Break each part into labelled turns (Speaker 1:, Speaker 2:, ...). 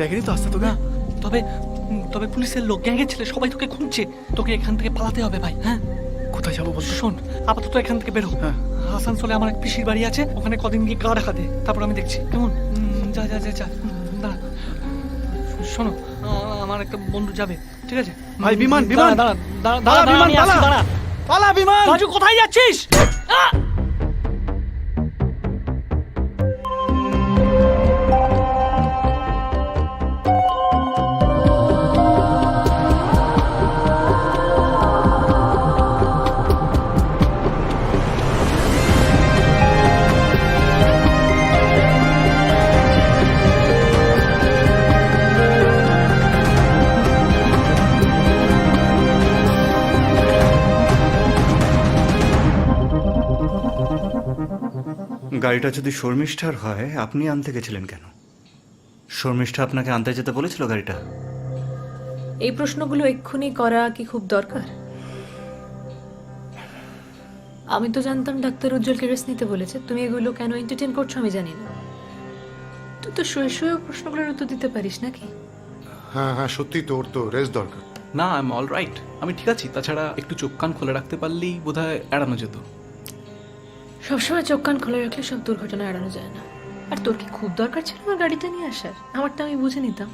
Speaker 1: দেখেনি তো আসতে তোকে
Speaker 2: তবে তবে পুলিশের লোক গ্যাংয়ের ছেলে সবাই তোকে খুঁজছে। তোকে এখান থেকে পালাতে হবে ভাই হ্যাঁ?
Speaker 1: কোথায় যাব বলতো?
Speaker 2: শোন আপাতত এখান থেকে বেরো।
Speaker 1: হ্যাঁ।
Speaker 2: আসানসোলে আমার এক পিসির বাড়ি আছে ওখানে কদিন গিয়ে গা রাখা দে তারপর আমি দেখছি। কেমন? যা যা যা যা দাঁড়া। শোনো আমার একটা বন্ধু যাবে ঠিক আছে?
Speaker 1: ভাই, বিমান, বিমান।
Speaker 2: দাঁড়া দাঁড়া দাঁড়া
Speaker 1: বিমান, পালা।
Speaker 2: দাঁড়া।
Speaker 1: পালা বিমান!
Speaker 2: রাজু কোথায় যাচ্ছিস?
Speaker 3: গাড়িটা যদি শর্মিষ্ঠার হয় আপনি আনতে গেছিলেন কেন? শর্মিষ্ঠা আপনাকে আনতে যেতে বলেছিল গাড়িটা?
Speaker 4: এই প্রশ্নগুলো এক্ষুনি করা কি খুব দরকার? আমি তো জানতাম ডাক্তার উজ্জ্বলকে রেস্ট নিতে বলেছে। তুমি এগুলো কেন এন্টারটেন করছ আমি জানি না। তুই তো শুয়ে শুয়ে প্রশ্নগুলোর উত্তর দিতে পারিস নাকি?
Speaker 5: হ্যাঁ হ্যাঁ সত্যি তোর তো রেস্ট দরকার।
Speaker 6: না আই এম অল রাইট আমি ঠিক আছি। তাছাড়া একটু চোখ কান খুলে রাখতে পারলেই বোধহয় এড়ানো যেত।
Speaker 4: সবসময় চোখ কান খোলা রাখলে সব দুর্ঘটনা এড়ানো যায় না। আর তোর কি খুব দরকার ছিল আমার গাড়িতে নিয়ে আসার? আমারটা আমি বুঝে নিতাম।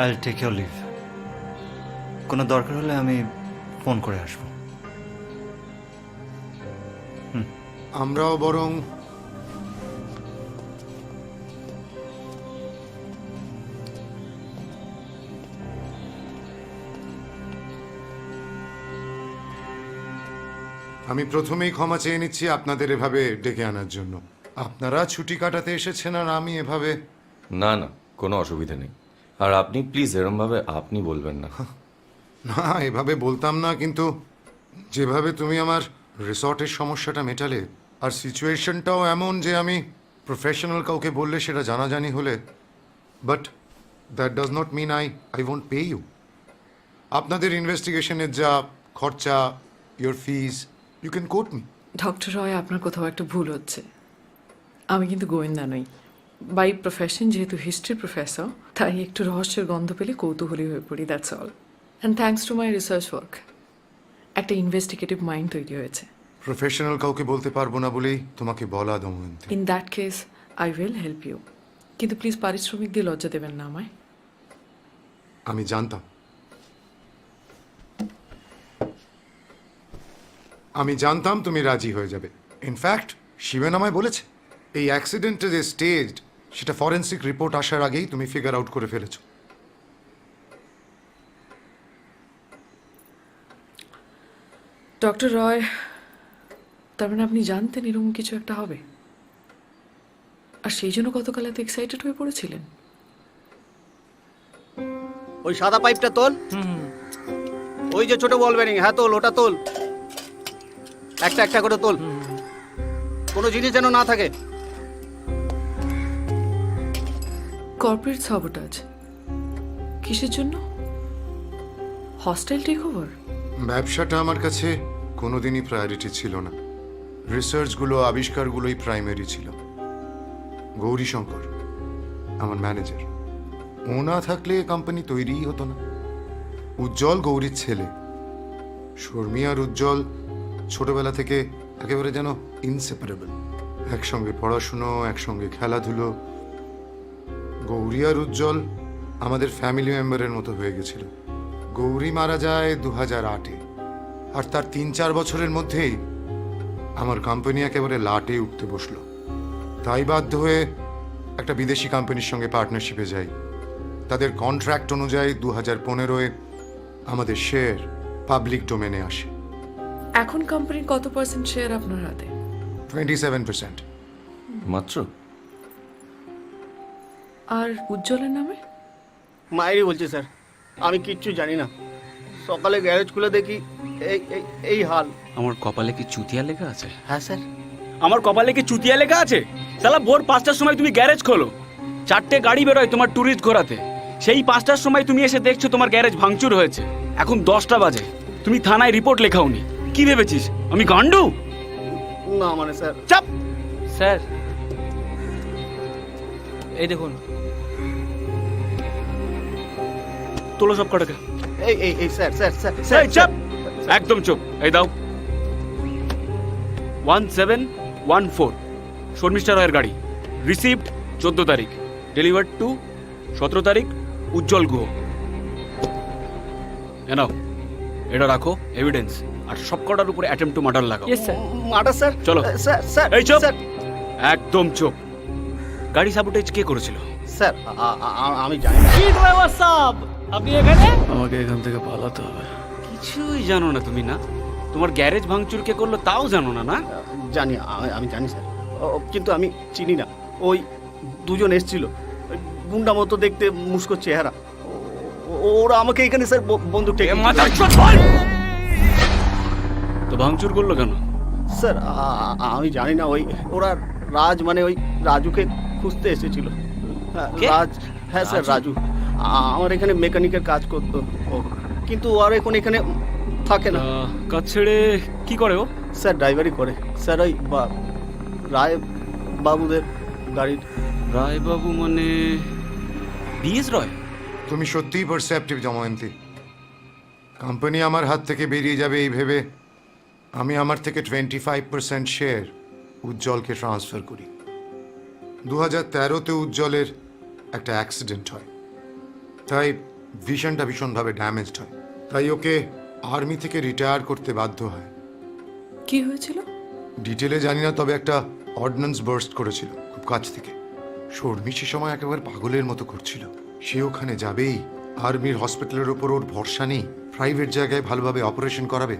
Speaker 3: আই টেক ইউর লিভ কোনো দরকার হলে আমি ফোন করে আসব।
Speaker 5: আমরাও বরং আমি প্রথমেই ক্ষমা চেয়ে নিচ্ছি আপনাদের এভাবে ডেকে আনার জন্য। আপনারা ছুটি কাটাতে এসেছেন আর আমি এভাবে
Speaker 7: না না কোনো অসুবিধা নেই। আর আপনি প্লিজ এরমভাবে আপনি বলবেন না।
Speaker 5: না এভাবে বলতাম না কিন্তু যেভাবে তুমি আমার রিসর্টের সমস্যাটা মেটালে আর সিচুয়েশনটাও এমন যে আমি প্রফেশনাল কাউকে বললে সেটা জানাজানি হলে but that does not mean I I won't pay you. আপনাদের ইনভেস্টিগেশনের যা খরচা your fees you can quote me
Speaker 8: doctor Roy আপনার কোথাও একটা ভুল হচ্ছে। আমি কিন্তু গোয়েন্দা নই। বাই প্রফেশন যেহেতু হিস্ট্রি প্রফেসর তাই একটু রহস্যের গন্ধ পেলে কৌতূহলী হয়ে পড়ি that's all and thanks to my research work একটা ইনভেস্টিগেটিভ মাইন্ড তৈরি হয়েছে।
Speaker 5: প্রফেশনাল কাউকে বলতে পারব না বলেই তোমাকে বলা Damayanti
Speaker 8: in that case I will help you কিন্তু প্লিজ পারিশ্রমিক দিয়ে লজ্জা দেবেন না আমায়।
Speaker 5: আমি জানতাম। জানতাম তুমি রাজি হয়ে যাবে। ইনফ্যাক্ট শিবেন আমায় বলেছে এই অ্যাক্সিডেন্টে যে স্টেজ সেটা ফরেন্সিক রিপোর্ট আসার আগেই তুমি ফিগার আউট করে ফেলেছো।
Speaker 8: ডক্টর রয় তার মানে আপনি জানতেন এরকম কিছু একটা হবে? আর সেই জন্য গতকাল এত এক্সাইটেড হয়ে পড়েছিলেন?
Speaker 9: ওই সাদা পাইপটা তোল। ওই যে ছোট বল বেরিং হ্যাঁ তোল ওটা তোল। একটা একটা করে তোল। কোনো জিনিস যেন না থাকে।
Speaker 8: কর্পোরেট সাবোটাজ কিসের জন্য? হস্টাইল টেক ওভার
Speaker 5: ব্যবসাটা আমার কাছে কোনোদিনই প্রায়োরিটি ছিল না। রিসার্চগুলো আবিষ্কারগুলোই প্রাইমারি ছিল। গৌরীশঙ্কর আমার ম্যানেজার ও না থাকলে কোম্পানি তৈরিই হতো না। উজ্জ্বল গৌরীর ছেলে। শর্মিয়ার উজ্জ্বল ছোটবেলা থেকে একেবারে যেন ইনসেপারেবল একসঙ্গে পড়াশুনো, একসঙ্গে খেলাধুলো। গৌরী আর উজ্জ্বল আমাদের ফ্যামিলি মেম্বারের মতো হয়ে গেছিল। গৌরী মারা যায় দু হাজার আটে। আর তার তিন চার বছরের মধ্যেই আমার কোম্পানি একেবারে লাটে উঠতে বসল। তাই বাধ্য হয়ে একটা বিদেশি কোম্পানির সঙ্গে পার্টনারশিপে যাই। তাদের কন্ট্রাক্ট অনুযায়ী দু হাজার পনেরোয় আমাদের শেয়ার পাবলিক ডোমেনে আসে।
Speaker 8: এখন কোম্পানির কত পার্সেন্ট শেয়ার আপনার হাতে?
Speaker 5: টোয়েন্টি সেভেন পার্সেন্ট
Speaker 7: মাত্র?
Speaker 8: আর উজ্জ্বলের নামে?
Speaker 9: মায়েরই বলছে স্যার। আমি কিচ্ছু জানি না। সকালে গ্যারেজ খুলে দেখি এই এই এই হাল।
Speaker 10: আমার কপালে কি চুতিয়া লেখা আছে?
Speaker 9: হ্যাঁ স্যার।
Speaker 10: আমার কপালে কি চুতিয়া লেখা আছে? সালা ভোর পাঁচটার সময় তুমি গ্যারেজ খোলো। চারটে গাড়ি বেরোয় তোমার ট্যুরিস্ট ঘোরাতে। সেই পাঁচটার সময় তুমি এসে দেখছ তোমার গ্যারেজ ভাঙচুর হয়েছে। এখন দশটা বাজে। তুমি থানায় রিপোর্ট লেখাওনি। কি ভেবেছিস? আমি গান্ডু?
Speaker 9: না মানে স্যার।
Speaker 10: চাপ!
Speaker 2: স্যার এই দেখুন।
Speaker 10: তোলো সব কটাকে।
Speaker 9: এই এই এই স্যার স্যার স্যার স্যার
Speaker 10: চাপ! একদম চুপ এই দাও। One seven one four. Sharmistha রয়ের গাড়ি। রিসিভড চোদ্দ তারিখ। ডেলিভার টু সতেরো তারিখ উজ্জ্বল গুহ। এ নাও এটা রাখো এভিডেন্স আর সব কটার উপরে অ্যাটেম্প টু মার্ডার লাগাও।
Speaker 2: ইয়েস স্যার
Speaker 9: মাটা স্যার
Speaker 10: চলো।
Speaker 9: স্যার স্যার
Speaker 10: এই চুপ।
Speaker 9: স্যার
Speaker 10: একদম চুপ। গাড়ি সাবোটেজ কে করেছিল?
Speaker 9: স্যার আমি জানি না।
Speaker 2: কি ড্রাইভার সাহেব আপনি এখানে?
Speaker 1: আমাকে এখান থেকে পালাতে হবে।
Speaker 10: কিছুই জানো না তুমি না? তোমার গ্যারেজ ভাঙচুর কে করল তাও জানো না না?
Speaker 9: জানি আমি জানি স্যার ও, কিন্তু আমি চিনি না। ওই দুজন এসছিল। গুন্ডা মতো দেখতে মুস্কো চেহারা। ওরা আমাকে এখানে স্যার বন্দুক টেকে
Speaker 10: বল! তো ভাঙচুর করল কেন?
Speaker 9: স্যার আমি জানি না ওই ওরা রাজ মানে ওই রাজুকে খুঁজতে এসেছিল। হ্যাঁ, রাজ হ্যাঁ স্যার রাজু? আমার এখানে মেকানিকের কাজ করতো। ও। কিন্তু ও আর এখন এখানে থাকে না।
Speaker 10: কাজ ছেড়ে কি করে ও?
Speaker 9: স্যার ড্রাইভারই করে। স্যার ওই বা রায় বাবুদের গাড়ির।
Speaker 10: রায়বাবু মানে বিএস রয়?
Speaker 5: তুমি সত্যিই পারসেপটিভ জময়ন্তী। কোম্পানি আমার হাত থেকে বেরিয়ে যাবে এই ভেবে। আমি আমার থেকে টোয়েন্টি ফাইভ পার্সেন্ট শেয়ার উজ্জ্বলকে ট্রান্সফার করি। দু হাজার তেরোতে উজ্জ্বলের একটা অ্যাক্সিডেন্ট হয়। তাই ভিশনটা ভীষণভাবে ড্যামেজড হয়। তাই ওকে আর্মি থেকে রিটায়ার করতে বাধ্য হয়।
Speaker 8: কি হয়েছিল?
Speaker 5: ডিটেলে জানি না তবে একটা অর্ডিন্যান্স বার্স্ট করেছিল খুব কাছ থেকে। শর্মি সে সময় একেবারে পাগলের মতো করছিল। সে ওখানে যাবেই। আর্মির হসপিটালের ওপর ওর ভরসা নেই। প্রাইভেট জায়গায় ভালোভাবে অপারেশন করাবে।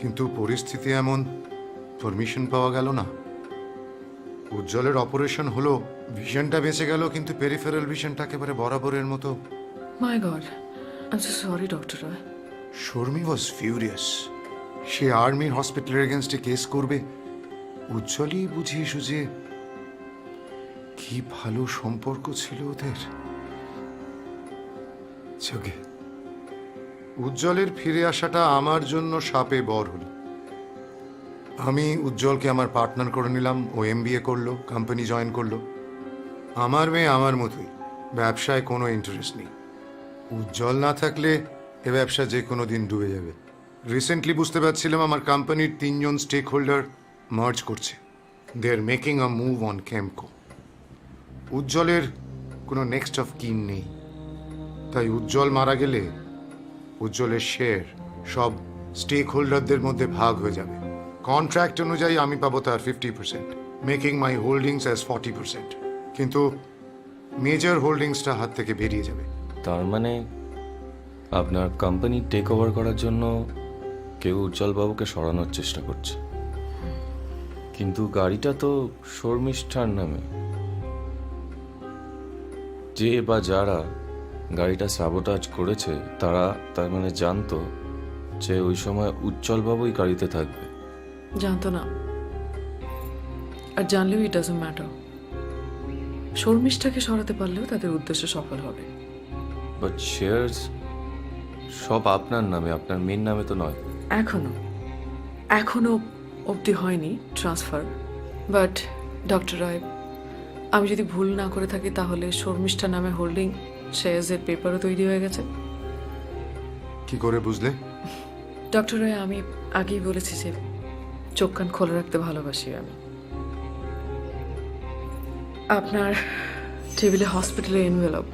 Speaker 5: কিন্তু পরিস্থিতি এমন পারমিশন পাওয়া গেল না। উজ্জ্বলের অপারেশন হলো ভিশনটা বেঁচে গেল কিন্তু পেরিফেরাল ভিশনটা একেবারে বরাবরের মতো।
Speaker 8: My god I so sorry doctor Roy
Speaker 5: Sharmi was furious সে আর্মির হসপিটালের এগেনস্টে কেস করবে। উজ্জ্বলই বুঝিয়ে সুঝিয়ে কি ভালো সম্পর্ক ছিল ওদের? চোখে উজ্জ্বলের ফিরে আসাটা আমার জন্য সাপে বর হল। আমি উজ্জ্বলকে আমার পার্টনার করে নিলাম, ও এম করল, কোম্পানি জয়েন করল। আমার মেয়ে আমার মতোই, ব্যবসায় কোনো ইন্টারেস্ট নেই। উজ্জ্বল না থাকলে এ ব্যবসা যে কোনো দিন ডুবে যাবে। রিসেন্টলি বুঝতে পারছিলাম আমার কোম্পানির তিনজন স্টেক হোল্ডার মার্জ করছে। They are making a move on ক্যাম্পকো উজ্জ্বলের কোনো নেক্সট অফ কিন নেই। তাই উজ্জ্বল মারা গেলে উজ্জ্বলের শেয়ার সব স্টেক হোল্ডারদের মধ্যে ভাগ হয়ে যাবে। কন্ট্রাক্ট অনুযায়ী আমি পাবো তার fifty percent making my holdings as forty percent কিন্তু মেজর হোল্ডিংসটা হাত থেকে বেরিয়ে যাবে।
Speaker 7: তার মানে আপনার কোম্পানি টেক ওভার করার জন্য কেউ উজ্জ্বলবাবুকে সরানোর চেষ্টা করছে। কিন্তু গাড়িটা তো শর্মিষ্ঠার নামে। যে বা যারা গাড়িটা সাবোটাজ করেছে তারা তার মানে জানতো যে ওই সময় উজ্জ্বলবাবুই গাড়িতে থাকবে।
Speaker 8: জানতো না। আর জানলেও ইট ডাজন্ট ম্যাটার শর্মিষ্ঠাকে সরাতে পারলেও তাদের উদ্দেশ্য সফল হবে।
Speaker 7: বাট শেয়ার্স সব আপনার নামে আপনার মেন নামে তো নয়।
Speaker 8: এখনও এখনও অবধি হয়নি ট্রান্সফার বাট ডক্টর রায় আমি যদি ভুল না করে থাকি তাহলে শর্মিষ্ঠা নামে হোল্ডিং শেয়ার্সের পেপারও তৈরি হয়ে গেছে।
Speaker 5: কি করে বুঝলে?
Speaker 8: ডক্টর রায় আমি আগেই বলেছি যে চোখ কান খোলা রাখতে ভালোবাসি আমি। আপনার টেবিলে হসপিটালে এনভেলপ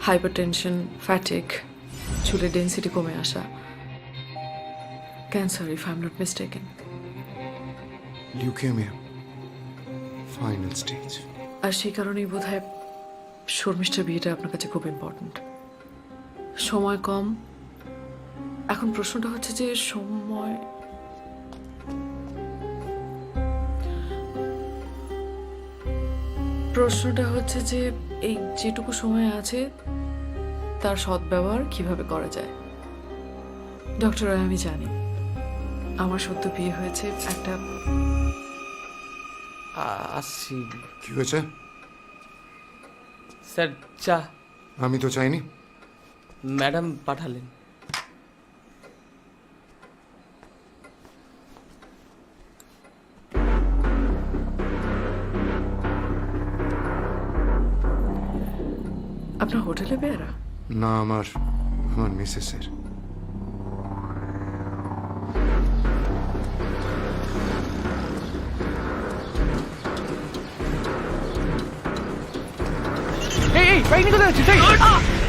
Speaker 8: হাইপার টেনশন ফ্যাটিক চুলের ডেন্সিটি কমে আসা। Cancer if I am not mistaken
Speaker 5: leukaemia final stage
Speaker 8: আর সেই কারণেই বোধ হয় শর্মিষ্ঠার বিয়েটা আপনার কাছে খুব ইম্পর্ট্যান্ট সময় কম এখন প্রশ্নটা হচ্ছে যে সময় প্রশ্নটা হচ্ছে যে এই যেটুকু সময় আছে তার সদ্ব্যবহার কীভাবে করা যায় ডক্টর রায় আমি জানি আমার সত্য বিয়ে হয়েছে একটা
Speaker 2: আসছি
Speaker 5: কি হয়েছে
Speaker 2: স্যার চা।
Speaker 5: আমি তো চাইনি।
Speaker 2: ম্যাডাম পাঠালেন।
Speaker 8: আপনার হোটেলে বেড়া
Speaker 5: না আমার আমার মিসেসের।
Speaker 2: এই এই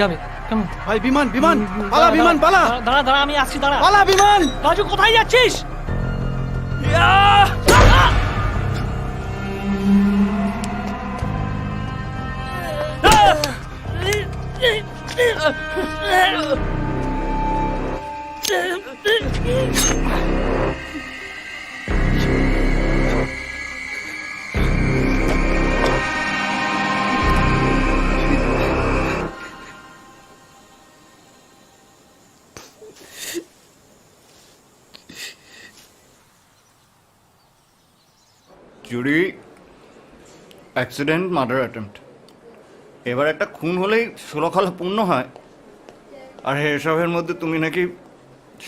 Speaker 2: যাবে। কেমন?
Speaker 9: ভাই বিমান বিমান পালা বিমান পালা।
Speaker 2: দাঁড়া, দাঁড়া আমি আসছি দাঁড়া।
Speaker 9: পালা বিমান।
Speaker 2: রাজু কোথায় যাচ্ছিস?
Speaker 3: চুরি অ্যাক্সিডেন্ট মার্ডার অ্যাটেম্প্ট এবার একটা খুন হলেই ষোলখালা পূর্ণ হয়। আর এসবের মধ্যে তুমি নাকি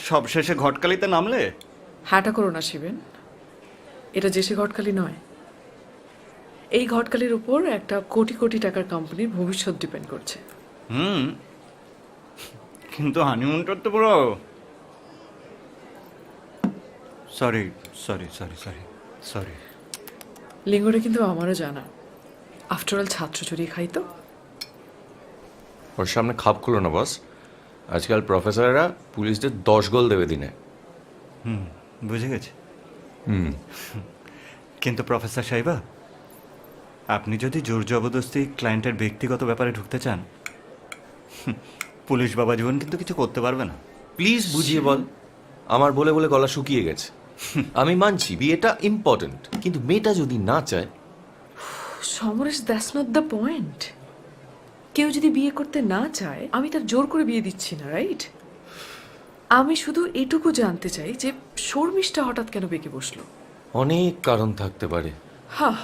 Speaker 3: সব শেষে ঘটকালিতে নামলে?
Speaker 8: হ্যাঁটা করো না শিবেন। এটা জেসে ঘটকালি নয়। এই ঘটকালির উপর একটা কোটি কোটি টাকার কোম্পানির ভবিষ্যৎ ডিপেন্ড করছে।
Speaker 3: হুম। কিন্তু হানিমুনটার তো পুরো sorry sorry sorry sorry sorry
Speaker 8: লিঙ্গটা কিন্তু আমারও জানা। আফটার অল ছাত্র চড়িয়ে খাই তো।
Speaker 7: ওর সামনে খাপ খুলো না বস আজকাল প্রফেসররা পুলিশদের দশ গোল দেবে দিনে।
Speaker 3: হুম বুঝে গেছি।
Speaker 7: হুম।
Speaker 3: কিন্তু প্রফেসর সাহেবা আপনি যদি জোর জবরদস্তি ক্লায়েন্টের ব্যক্তিগত ব্যাপারে ঢুকতে চান পুলিশ বাবা জীবন কিন্তু কিছু করতে পারবে না।
Speaker 7: প্লিজ বুঝিয়ে বল। আমার বলে বলে গলা শুকিয়ে গেছে। আমি মানছি বিয়েটা ইম্পর্ট্যান্ট কিন্তু মেয়েটা যদি না চায়?
Speaker 8: Samaresh that's not the point কেউ যদি বিয়ে করতে না চায় আমি তার জোর করে বিয়ে দিচ্ছি না রাইট আমি শুধু এটুকু জানতে চাই যে শর্মিষ্ঠা হঠাৎ কেন বেঁকে বসল?
Speaker 7: অনেক কারণ থাকতে পারে।
Speaker 8: হা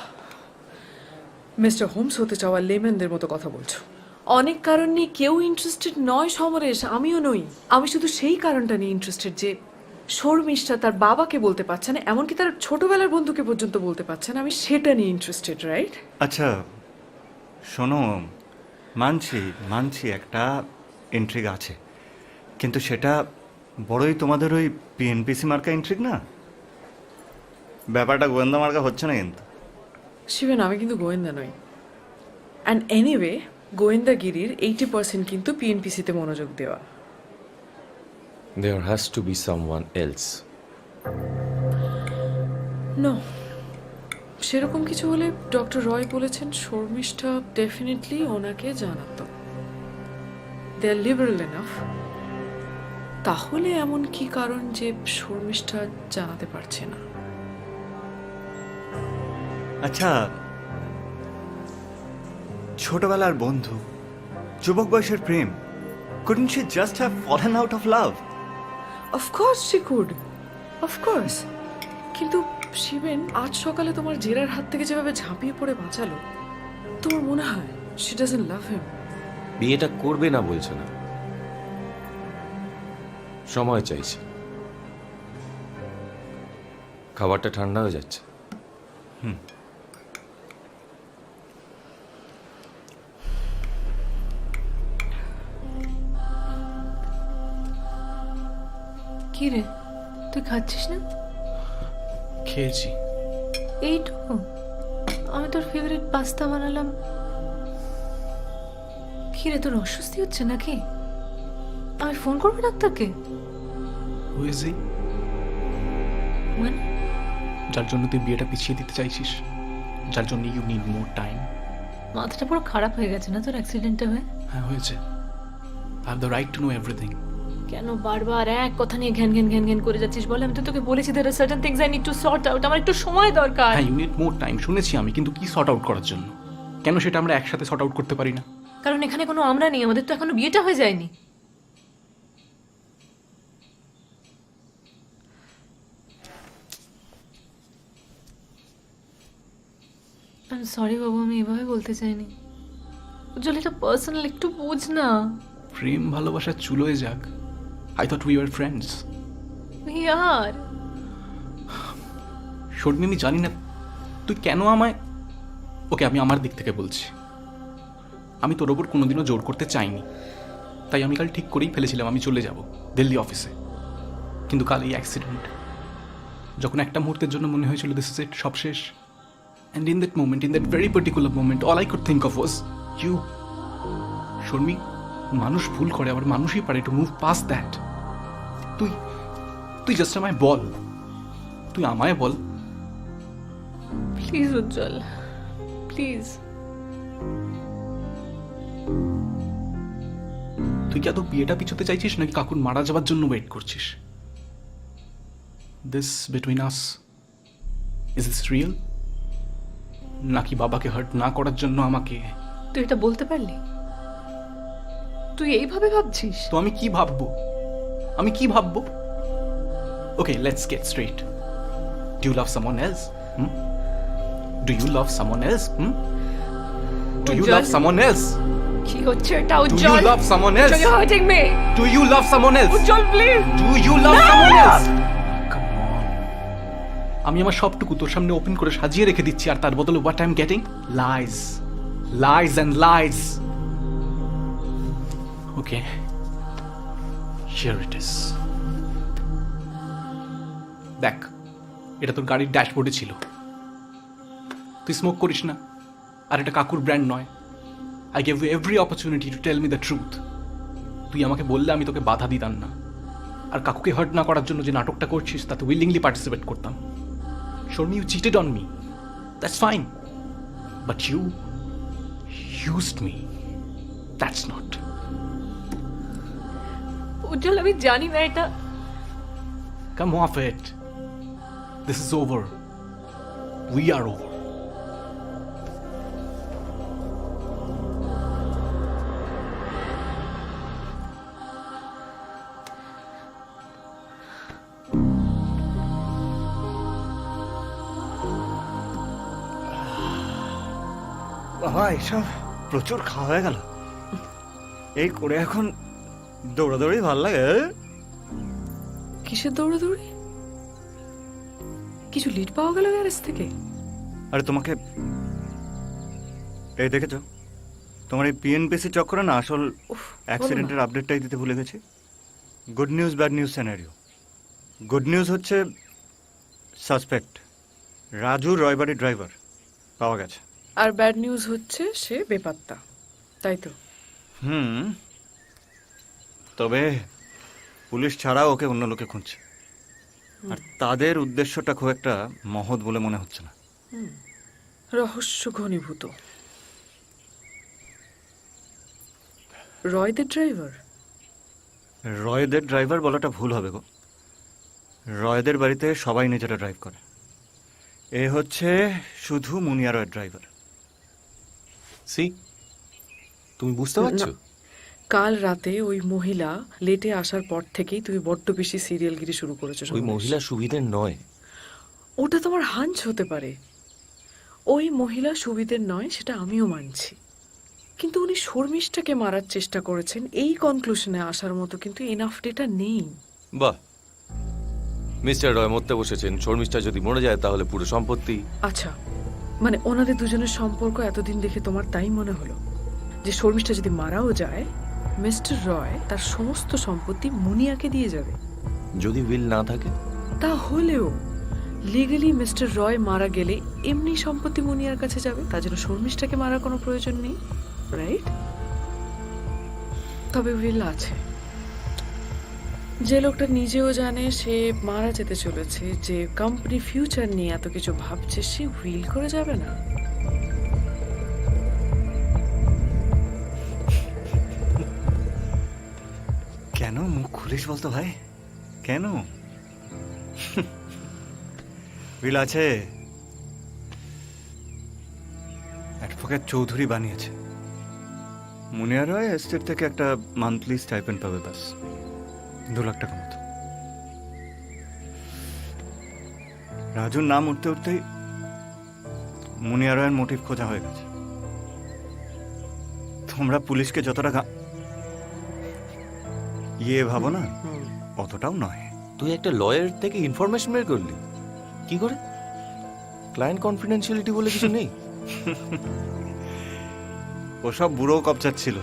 Speaker 8: মিস্টার হোমস হতে চাওয়া লেমেনদের মতো কথা বলছো। অনেক কারণ নিয়ে কেউ ইন্টারেস্টেড নয় সমরেশ আমিও নই। আমি শুধু সেই কারণটা নিয়ে ইন্টারেস্টেড যে শর্মিষ্ঠা তার বাবাকে বলতে পারছে না এমনকি তার ছোটবেলার বন্ধুকে পর্যন্ত বলতে পারছে না। আমি সেটা নিয়ে ইন্টারেস্টেড রাইট
Speaker 3: আচ্ছা শোনো মানছি মানছি একটা ইন্ট্রিগ আছে। কিন্তু সেটা বড়ই তোমাদের ওই পিএনপিসি মার্কা ইন্ট্রিগ না? ব্যাপারটা গোয়েন্দা মার্কা হচ্ছে না কিন্তু।
Speaker 8: শিবেন আমি কিন্তু গোয়েন্দা নই। অ্যান্ড এনিওয়ে গোয়েন্দাগিরির এইটি পার্সেন্ট কিন্তু পিএনপিসিতে মনোযোগ দেওয়া।
Speaker 7: There has to be someone else
Speaker 8: no সেরকম কিছু হলে ডক্টর রয় বলেছেন শর্মিষ্ঠা ডেফিনেটলি ওনাকে জানাতো। দে আর লিবারেল এনাফ তাহলে এমন কি কারণ যে শর্মিষ্ঠা জানাতে পারছে না?
Speaker 3: আচ্ছা ছোটবেলার বন্ধু যুবক বয়সের প্রেম couldn't she just have fallen out of love?
Speaker 8: Of course she could of course কিন্তু শিবেন আজ সকালে তোমার জেরার হাত থেকে যেভাবে ঝাঁপিয়ে পড়ে বাঁচালো তোমার মনে হয় শি ডাজন্ট লাভ হিম
Speaker 7: বিয়েটা করবে না বলছে না। সময় চাইছে। খাবারটা ঠান্ডা হয়ে যাচ্ছে।
Speaker 4: কি রে? তুই খাচ্ছিস না?
Speaker 6: খেয়েছি।
Speaker 4: এইটুকু? আমি তোর ফেভারিট পাস্তা বানালাম। কি রে তোর অস্বস্তি হচ্ছে নাকি? আমি ফোন করব ডাক্তারকে? মানে
Speaker 6: যার জন্য তুই বিয়েটা পিছিয়ে দিতে চাইছিস। যার জন্য ইউ নিড মোর টাইম
Speaker 4: মাথাটা পুরো খারাপ হয়ে গেছে না তোর অ্যাক্সিডেন্টটা হয়ে?
Speaker 6: হ্যাঁ হয়েছে। I have the right to know everything
Speaker 4: কেন বারবার এক কথা নিয়ে ঘ্যান ঘ্যান ঘ্যান ঘ্যান করে যাচ্ছিস? বলে আমি তো তোকে বলেছি there are certain things I need to sort out আমার একটু সময় দরকার।
Speaker 6: হ্যাঁ ইউ নিড মোর টাইম শুনেছি আমি কিন্তু কি সর্ট আউট করার জন্য? কেন সেটা আমরা একসাথে সর্ট আউট করতে পারি না?
Speaker 4: কারণ এখানে কোনো আমরা নেই আমাদের তো এখনও বিয়েটা হয়ে যায়নি। আমি সরি বাবু আমি এভাবে বলতে চাইনি। উজ্জ্বল এটা পার্সোনাল একটু বুঝ না।
Speaker 6: প্রেম ভালোবাসা চুলোয় যাক। I thought we are friends
Speaker 4: ইয়ার
Speaker 6: শর্মি আমি জানি না তুই কেন আমায় ওকে আমি আমার দিক থেকে বলছি। আমি তোর ওপর কোনোদিনও জোর করতে চাইনি। তাই আমি কাল ঠিক করেই ফেলেছিলাম আমি চলে যাব দিল্লি অফিসে কিন্তু কাল এই অ্যাক্সিডেন্ট যখন একটা মুহূর্তের জন্য মনে হয়েছিল দিস ইজ ইট সব শেষ। And in that moment in that very particular moment all I could think of was you Sharmi মানুষ ভুল করে আবার মানুষই পারে টু মুভ পাস দ্যাট তুই তুই জাস্ট আমায় বল তুই আমায় বল।
Speaker 4: প্লিজ উজ্জ্বল প্লিজ
Speaker 6: তুই কি এত বিয়েটা পিছোতে চাইছিস নাকি কাকুর মারা যাওয়ার জন্য ওয়েট করছিস? This between us is this real নাকি বাবাকে হার্ট না করার জন্য আমাকে
Speaker 4: তুই এটা বলতে পারলি? তুই এইভাবে ভাবছিস?
Speaker 6: তো আমি কি ভাববো? আমি কি ভাববো? Okay let's get straight do you love someone else do you love someone else do you love
Speaker 4: Ujjwal.
Speaker 6: Someone else
Speaker 4: কি হচ্ছে এটা
Speaker 6: do you love someone else
Speaker 4: You're hurting me.
Speaker 6: Do you love someone else
Speaker 4: Ujjwal please
Speaker 6: love someone else? Come on. আমি আমার সবটুকু তোর সামনে open করে সাজিয়ে রেখে দিচ্ছি আর তার বদলে what I am getting lies lies and lies okay here it is দেখ, এটা তোর গাড়ির ড্যাশবোর্ডে ছিল। তুই স্মোক করিস না, আর এটা কাকুর ব্র্যান্ড নয়। I gave you every opportunity to tell me the truth তুই আমাকে বললে আমি তোকে বাধা দিতাম না। আর কাকুকে হার্ট না করার জন্য যে নাটকটা করছিস, তাতে উইলিংলি পার্টিসিপেট করতাম। Sharmi you cheated on me that's fine but you used me that's not
Speaker 4: Ujjwal আমি জানি না এটা
Speaker 6: come off it this is over we are over
Speaker 3: বাবা এসব প্রচুর খাওয়া হয়ে গেল। এই করে এখন দৌড়াদৌড়ি ভালো লাগে?
Speaker 8: কিসের দৌড়াদৌড়ি? কিছু লিড পাওয়া গেল গ্যারেজ থেকে?
Speaker 3: আরে তোমাকে এই দেখেছ? তোমার এই পিএনপিসি চক্করে না আসল অ্যাক্সিডেন্টের আপডেটটাই দিতে ভুলে গেছি। Good news bad news scenario good news হচ্ছে সাসপেক্ট রাজু রয়বাড়ি ড্রাইভার পাওয়া গেছে।
Speaker 8: আর ব্যাড নিউজ হচ্ছে সে বেপাত্তা। তাই তো?
Speaker 3: হুম। তবে পুলিশ ছাড়াও ওকে অন্য লোকে খুঁজছে। আর তাদের উদ্দেশ্যটা খুব একটা মহৎ বলে মনে হচ্ছে না।
Speaker 8: রহস্য ঘনীভূত। রয়দের ড্রাইভার?
Speaker 3: রয়দের ড্রাইভার বলাটা ভুল হবে গো। রয়দের বাড়িতে সবাই নিজেরা ড্রাইভ করে। এ হচ্ছে শুধু মুনিয়া রয়ের ড্রাইভার।
Speaker 7: সি তুমি বুঝতে পারছ।
Speaker 8: কাল রাতে ওই মহিলা লেটে আসার পর থেকেই তুমি বড্ড বেশি সিরিয়াল সিরিয়ালগিরি শুরু করেছ
Speaker 7: ওই
Speaker 8: সন্দেশ।
Speaker 7: মহিলা সুবিধের নয়।
Speaker 8: ওটা তোমার হাঞ্চ হতে পারে। ওই মহিলা সুবিধের নয় সেটা আমিও মানছি। কিন্তু উনি শর্মিষ্ঠাকে মারার চেষ্টা করেছেন এই কনক্লুশনে আসার মতো কিন্তু এনাফ ডেটা নেই।
Speaker 7: বাহ। মিস্টার রয় মরতে বসেছেন শর্মিষ্ঠা যদি মরে যায় তাহলে পুরো সম্পত্তি।
Speaker 8: আচ্ছা মানে ওনাদের দুজনের সম্পর্ক এতদিন দেখে তোমার তাই মনে হলো? যে শর্মিষ্ঠা যদি মারাও যায় মিস্টার রয় তার সমস্ত সম্পত্তি মুনিয়াকে দিয়ে যাবে।
Speaker 7: যদি উইল না থাকে?
Speaker 8: তাহলেও লিগালি মিস্টার রয় মারা গেলে এমনি সম্পত্তি মুনিয়ার কাছে যাবে তার জন্য শর্মিষ্ঠাকে মারার কোনো প্রয়োজন নেই রাইট তবে উইল আছে। যে লোকটা নিজেও জানে সে মারা যেতে চলেছে যে কোম্পানি ফিউচার নিয়ে এত কিছু ভাবছে সে উইল করে যাবে না।
Speaker 3: কেন? মুখ খুলিস বলতো ভাই। কেন? বিল আছে। অ্যাডভোকেট চৌধুরী বানিয়েছে। মুনিয়া রয় এস্টেট থেকে একটা মান্থলি স্টাইপেন্ড পাবে ব্যাস। দু লাখ টাকা মতো। রাজুর নাম উঠতে উঠতেই মুনিয়া রয়ের মোটিভ খোঁজা হয়ে গেছে। তোমরা পুলিশকে যতটা ইয়ে ভাবো না অতটাও নয়।
Speaker 7: তুই একটা লয়ার থেকে ইনফরমেশন বের করলি। কি করে? ক্লায়েন্ট কনফিডেন্সিয়ালিটি বলে কিছু নেই?
Speaker 3: ওসব বুড়ো কবজার ছিল।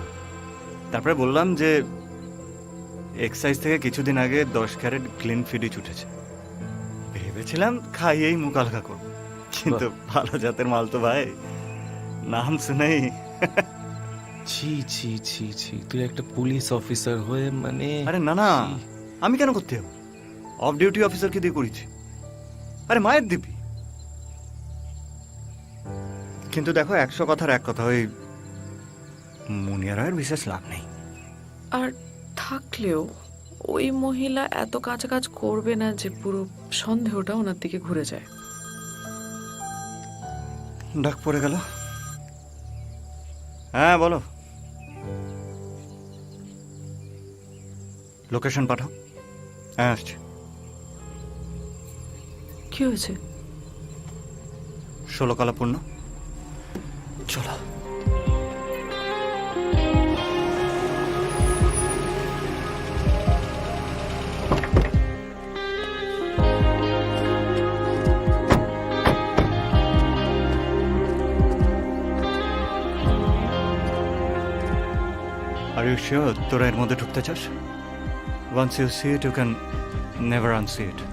Speaker 3: তারপরে বললাম যে এক্সাইজ থেকে কিছুদিন আগে দশ ক্যারেট ক্লিন ফিডিচ উঠেছে ভেবেছিলাম খাইয়েই মুখ হালকা করব। কিন্তু ভালো জাতের মাল তো ভাই। নাম শুনেই।
Speaker 7: ছি ছি ছি ছি। তুই একটা পুলিশ অফিসার হয়ে মানে
Speaker 3: আরে না না। আমি কেন করতে যাব? অফ ডিউটি অফিসারকে দিয়ে করেছি? আরে মায়ের দিবি। কিন্তু দেখো একশো কথার এক কথা ওই মুনিয়া রায়ের বিশেষ লাভ নেই।
Speaker 8: আর থাকলেও ওই মহিলা এত কাজ কাজ করবে না যে পুরো সন্দেহটা ওনার দিকে ঘুরে যায়।
Speaker 3: ডাক পড়ে গেল। হ্যাঁ বলো। লোকেশন পাঠাও। হ্যাঁ আসছি।
Speaker 8: কি হয়েছে?
Speaker 3: ষোলো কালাপূর্ণ। চলো। আর ইউ শিওর তোরা এর মধ্যে ঢুকতে চাস? Once you see it you can never unsee it